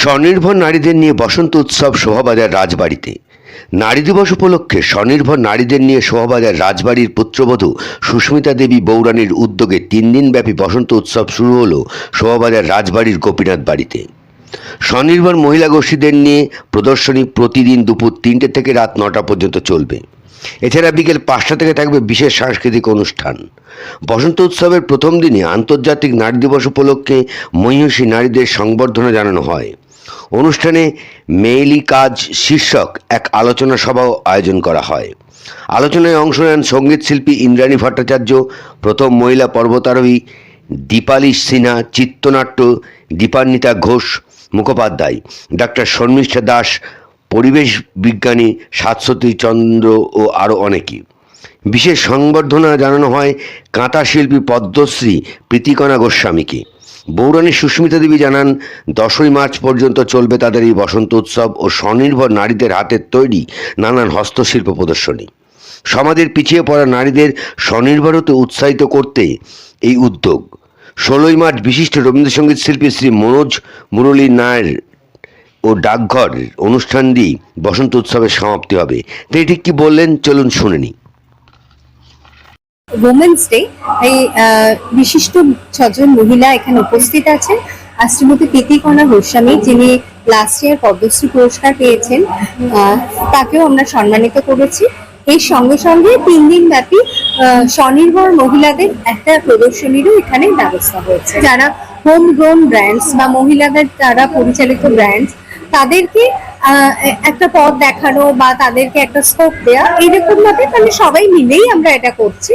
স্বনির্ভর নারীদের নিয়ে বসন্ত উৎসব শোভাবাজার রাজবাড়িতে। নারী দিবস উপলক্ষে স্বনির্ভর নারীদের নিয়ে শোভাবাজার রাজবাড়ির পুত্রবধূ সুস্মিতা দেবী বৌরানীর উদ্যোগে তিন দিনব্যাপী বসন্ত উৎসব শুরু হলো শোভাবাজার রাজবাড়ির গোপীনাথ বাড়িতে। স্বনির্ভর মহিলা গোষ্ঠীদের নিয়ে প্রদর্শনী প্রতিদিন দুপুর তিনটে থেকে রাত নটা পর্যন্ত চলবে। এছাড়া বিকেল পাঁচটা থেকে থাকবে বিশেষ সাংস্কৃতিক অনুষ্ঠান। বসন্ত উৎসবের প্রথম দিনে আন্তর্জাতিক নারী দিবস উপলক্ষে মহিষী নারীদের সংবর্ধনা জানানো হয়। অনুষ্ঠানে মেয়েলি কাজ শীর্ষক এক আলোচনা সভাও আয়োজন করা হয়। আলোচনায় অংশ নেন সংগীত শিল্পী ইন্দ্রাণী ভট্টাচার্য, প্রথম মহিলা পর্বতারোহী দীপালি সিনহা, চিত্রনাট্য দীপান্বিতা ঘোষ, মুখোপাধ্যায়। ডাক্তার শর্মিষ্ঠা দাস, পরিবেশ বিজ্ঞানী শাশ্বতী চন্দ্র ও আরও অনেকে বিশেষ সংবর্ধনা জানানো হয় কাঁথা শিল্পী পদ্মশ্রী প্রীতিকণা গোস্বামীকে। বৌরানী সুস্মিতা দেবী জানান, দশই মার্চ পর্যন্ত চলবে তাদের এই বসন্ত উৎসব ও স্বনির্ভর নারীদের হাতের তৈরি নানান হস্তশিল্প প্রদর্শনী। সমাজের পিছিয়ে পড়া নারীদের স্বনির্ভর হতে উৎসাহিত করতে এই উদ্যোগ। ষোলোই মার্চ বিশিষ্ট রবীন্দ্রসঙ্গীত শিল্পী শ্রী মনোজ মুরলী নায়ের ও ডাকঘর অনুষ্ঠান দিয়ে বসন্ত উৎসবের সমাপ্তি হবে। তিনি ঠিক কি বললেন, চলুন শুনে নিই। উমেন্স ডে এই বিশিষ্ট ছজন মহিলা এখানে উপস্থিত আছেন। আর শ্রীমতী প্রীতিকণা গোস্বামী, যিনি লাস্ট ইয়ার পদ্মশ্রী পুরস্কার পেয়েছেন তাকেও আমরা সম্মানিত করেছি। এর সঙ্গে সঙ্গে তিন দিন ব্যাপী স্বনির্ভর মহিলাদের একটা প্রদর্শনীরও এখানে ব্যবস্থা হয়েছে। যারা হোম গ্রোন ব্র্যান্ডস বা মহিলাদের দ্বারা পরিচালিত ব্র্যান্ডস তাদেরকে একটা পথ দেখানো বা তাদেরকে একটা স্কোপ দেওয়া এরকম ভাবে মানে সবাই মিলেই আমরা এটা করছি।